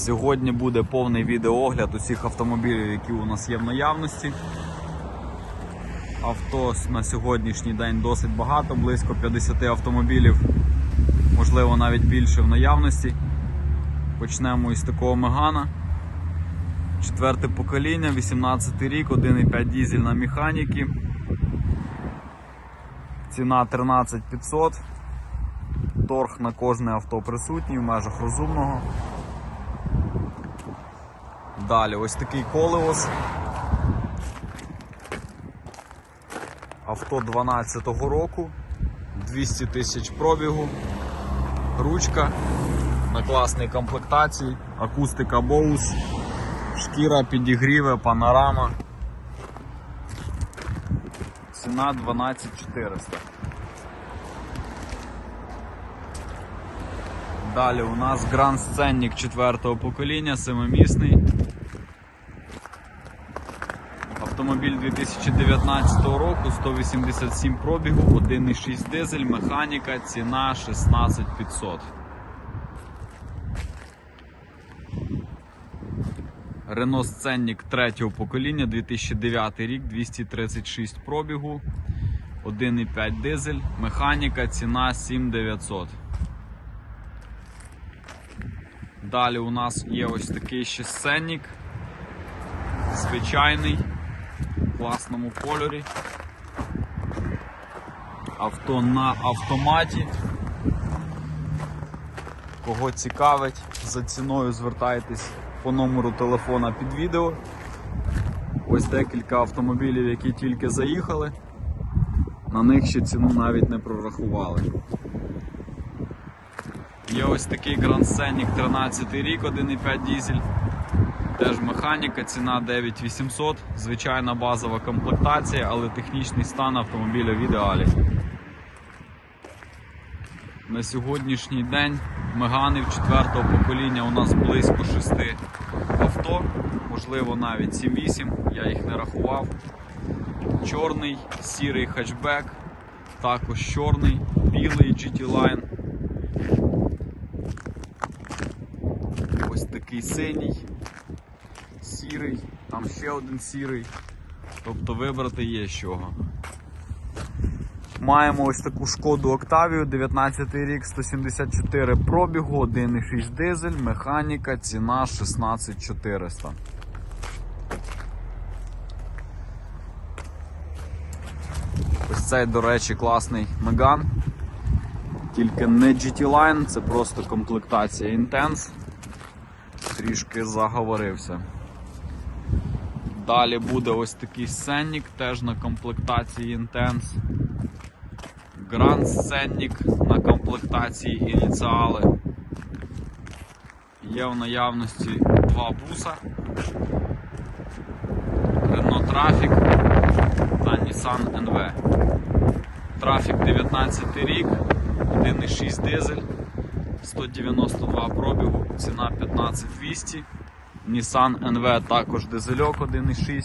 Сьогодні буде повний відеоогляд усіх автомобілів, які у нас є в наявності. Авто на сьогоднішній день досить багато, близько 50 автомобілів, можливо навіть більше в наявності. Почнемо із такого Мегана. Четверте покоління, 18 рік, 1,5 дізель на механіки. Ціна 13500. Торг на кожне авто присутній в межах розумного. Далі ось такий колеос. Авто 12-го року, 200 тисяч пробігу, ручка на класній комплектації, акустика Bose, шкіра, підігріве, панорама. Ціна 12400. Далі у нас Grand Scenic 4 покоління, семимісний. Автомобіль 2019 року, 187 пробігу, 1,6 дизель, механіка, ціна 16500. Renault Scenic 3 покоління, 2009 рік, 236 пробігу, 1,5 дизель, механіка, ціна 7900. Далі у нас є ось такий ще сценник. Звичайний, класному кольорі. Авто на автоматі. Кого цікавить, за ціною звертайтесь по номеру телефона під відео. Ось декілька автомобілів, які тільки заїхали. На них ще ціну навіть не прорахували. Є ось такий Grand Scenic 13 рік, 1,5 дізель. Теж механіка, ціна 9800, звичайна базова комплектація, але технічний стан автомобіля в ідеалі. На сьогоднішній день меганів 4-го покоління у нас близько 6 авто, можливо навіть 7-8, я їх не рахував. Чорний, сірий хетчбек, також чорний, білий GT Line. Ось такий синій, сірий, там ще один сірий. Тобто вибрати є з чого. Маємо ось таку шкоду Октавію, 19 рік, 174 пробігу, 1,6 дизель, механіка, ціна 16400. Ось цей, до речі, класний Меган. Тільки не GT Line, це просто комплектація Intense. Трішки заговорився. Далі буде ось такий Сеннік, теж на комплектації Intense. Grand Scenic на комплектації ініціали. Є в наявності два буса. Renault Traffic та Nissan NV. Traffic 19 рік, 1,6 дизель, 192 пробігу, ціна 15200. Nissan NV також дизельок 1,6,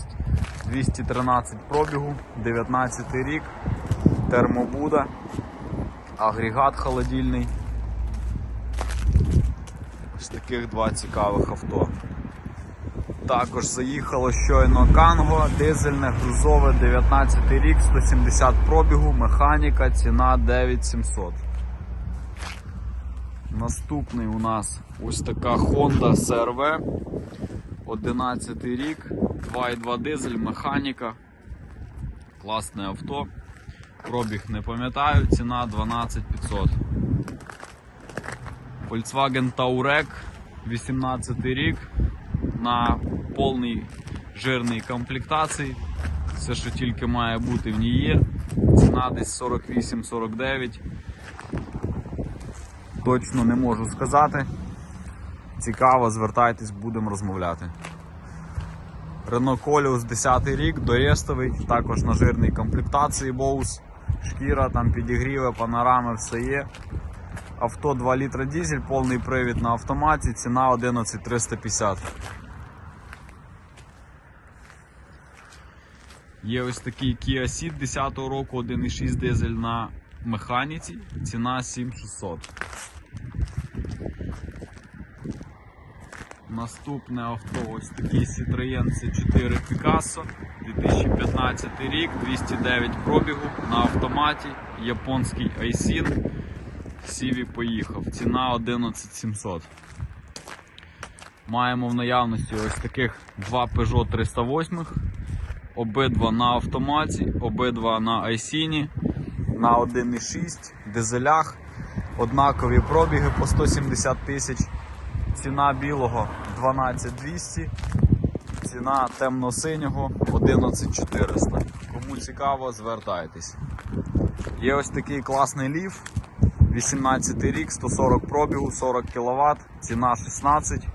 213 пробігу, 19 рік, термобуда, агрегат холодильний. Ось таких два цікавих авто. Також заїхало щойно Канго, дизельне, грузове, 19 рік, 170 пробігу, механіка, ціна 9700. Наступний у нас ось така Honda CRV, 11 рік, 2,2 дизель, механіка. Класне авто. Пробіг не пам'ятаю, ціна 12500. Volkswagen Touareg, 18 рік, на повній жирній комплектації. Все, що тільки має бути в ній є. Ціна десь 48-49. Точно не можу сказати. Цікаво, звертайтесь, будемо розмовляти. Renault Koleos 10 рік, дорестовий, також на жирній комплектації Bose, шкіра, там підігріви, панорами, все є. Авто 2 літра дізель, повний привід на автоматі, ціна 11350. Є ось такий Kia Ceed 10 року, 1,6 дизель на механіці, ціна 7600. Наступне авто ось такий Citroën C4 Picasso, 2015 рік, 209 пробігу на автоматі, японський Aisin. Сіві поїхав. Ціна 11700. Маємо в наявності ось таких два Peugeot 308, обидва на автоматі, обидва на Айсіні, на 1,6 дизелях, однакові пробіги по 170 тисяч. Ціна білого 12200, ціна темно-синього 11400. Кому цікаво, звертайтесь. Є ось такий класний ліф. 18 рік, 140 пробігу, 40 кВт, ціна 16.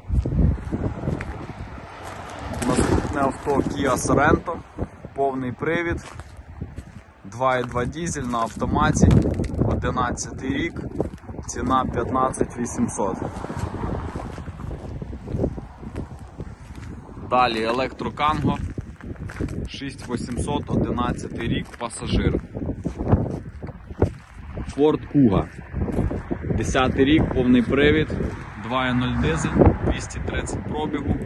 Наступне авто Kia Sorento, повний привід, 2,2 дізель на автоматі, 11 рік, ціна 15 800. Далі електроканго 6800, 11 рік, пасажир. Ford Kuga. 10 рік, повний привід, 2.0 дизель, 230 пробігу.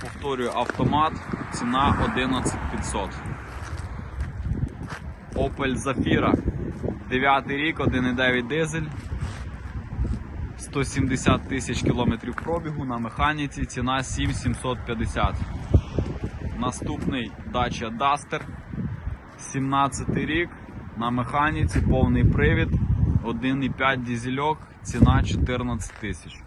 Повторюю, автомат, ціна 11500. Opel Zafira. 9 рік, 1.9 дизель. 170 тисяч кілометрів пробігу на механіці, ціна 7750. Наступний Dacia Duster. 17 рік, на механіці, повний привід, 1,5 дізельок, ціна 14 тисяч.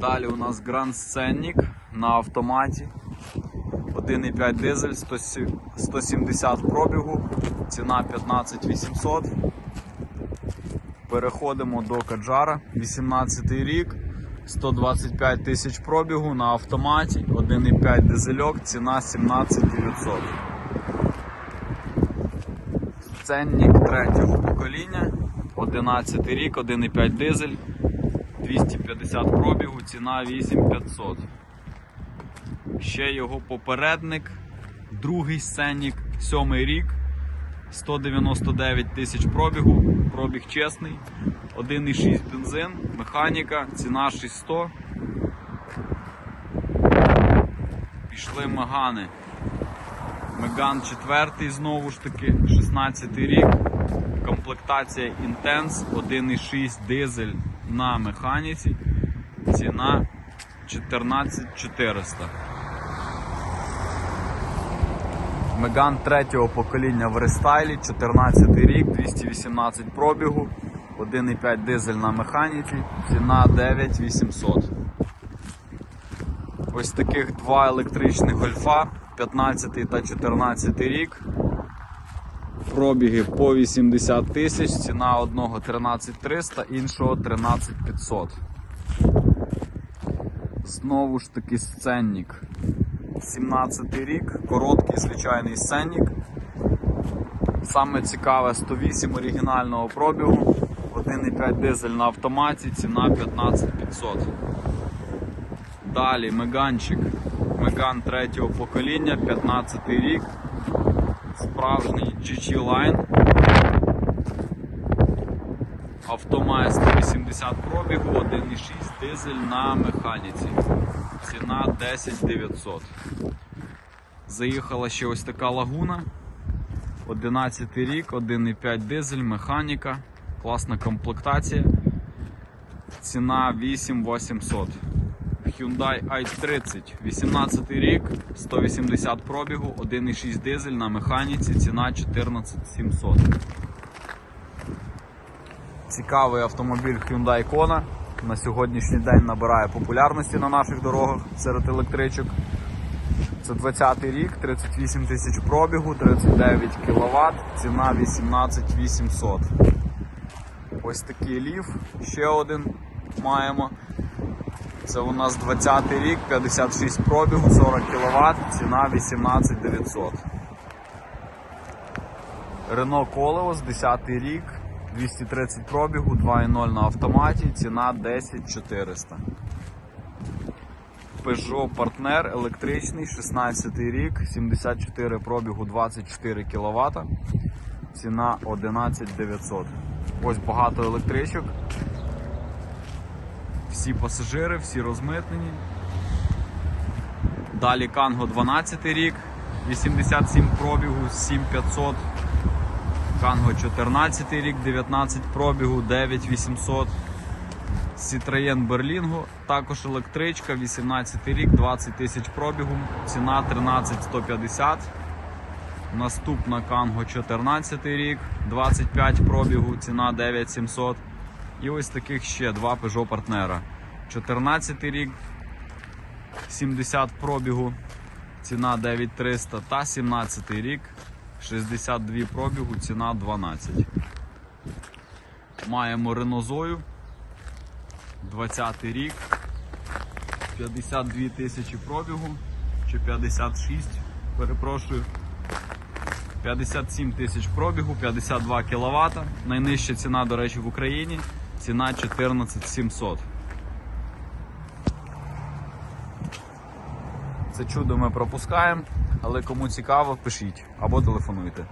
Далі у нас Grand Scenic на автоматі. 1,5 дизель, 170 пробігу, ціна 15 800. Переходимо до Каджара, 18 рік, 125 тисяч пробігу на автоматі, 1,5 дизельок, ціна 17 900. Ценник третього покоління, 11 рік, 1,5 дизель, 250 пробігу, ціна 8500. Ще його попередник, другий сценник, 7 рік, 199 тисяч пробігу, пробіг чесний, 1,6 бензин, механіка, ціна 600. Пішли Мегани. Меган 4 знову ж таки, 16 рік. Комплектація Intense, 1,6 дизель на механіці. Ціна 14400. Меган 3 покоління в рестайлі, 14 рік, 218 пробігу, 1,5 дизель на механіці, ціна 9800. Ось таких два електричних гольфа, 15 та 14 рік. Пробіги по 80 тисяч, ціна одного 13300, іншого 13500. Знову ж таки сценник. 17 рік, короткий звичайний сценник. Саме цікаве 108 оригінального пробігу, 1,5 дизель на автоматі, ціна 15500. Далі Меганчик. Меган третього покоління, 15 рік. Справжній GG Line. Авто має 180 пробігу, 1,6 дизель на механіці. Ціна 10 900. Заїхала ще ось така лагуна. 11 рік, 1,5 дизель, механіка, класна комплектація. Ціна 8800. Hyundai i30, 18 рік, 180 пробігу, 1,6 дизель на механіці, ціна 14700. Цікавий автомобіль Hyundai Kona. На сьогоднішній день набирає популярності на наших дорогах серед електричок. Це 20 рік, 38 тисяч пробігу, 39 кВт, ціна 18 800. Ось такий ліф, ще один маємо. Це у нас 20 рік, 56 пробігу, 40 кВт, ціна 18 900. Renault Koleos, 10 рік, 230 пробігу, 2.0 на автоматі, ціна 10 400. Peugeot Partner електричний, 16 рік, 74 пробігу, 24 кВт, ціна 11 900. Ось багато електричок. Всі пасажири, всі розмитнені. Далі Канго 12 рік, 87 пробігу, 7500. Канго 14 рік, 19 пробігу, 9800. Citroen Berlingo, також електричка, 18 рік, 20 тисяч пробігу, ціна 13150. Наступна Канго 14 рік, 25 пробігу, ціна 9700. І ось таких ще два Peugeot партнера. 14 рік, 70 пробігу, ціна 9300 та 17 рік, 62 пробігу, ціна 12. Маємо Zoe, 20 рік, 52 тисячі пробігу, чи 56, перепрошую. 57 тисяч пробігу, 52 кВт. Найнижча ціна, до речі, в Україні. Ціна 14 700. Це чудо ми пропускаємо, але кому цікаво, пишіть або телефонуйте.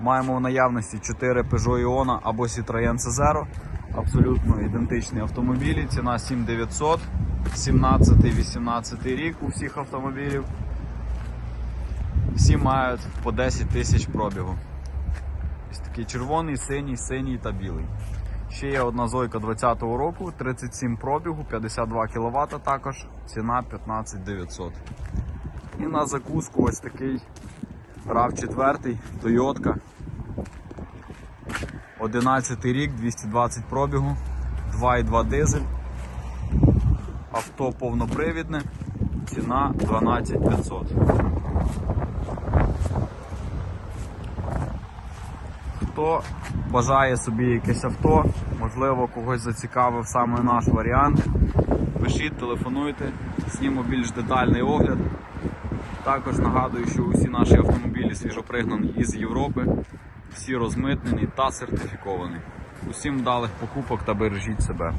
Маємо в наявності 4 Peugeot Iona або Citroën C0. Абсолютно ідентичні автомобілі. Ціна 7900, 17-18 рік у всіх автомобілів. Всі мають по 10 тисяч пробігу. Ось такий червоний, синій, синій та білий. Ще є одна зойка 20-го року, 37 пробігу, 52 кВт також, ціна 15 900. І на закуску ось такий RAV 4 Toyota. 11 рік, 220 пробігу, 2,2 дизель. Авто повнопривідне, ціна 12 500. Хто бажає собі якесь авто, можливо, когось зацікавив саме наш варіант. Пишіть, телефонуйте, знімемо більш детальний огляд. Також нагадую, що усі наші автомобілі свіжопригнані із Європи, всі розмитнені та сертифіковані. Усім вдалих покупок та бережіть себе.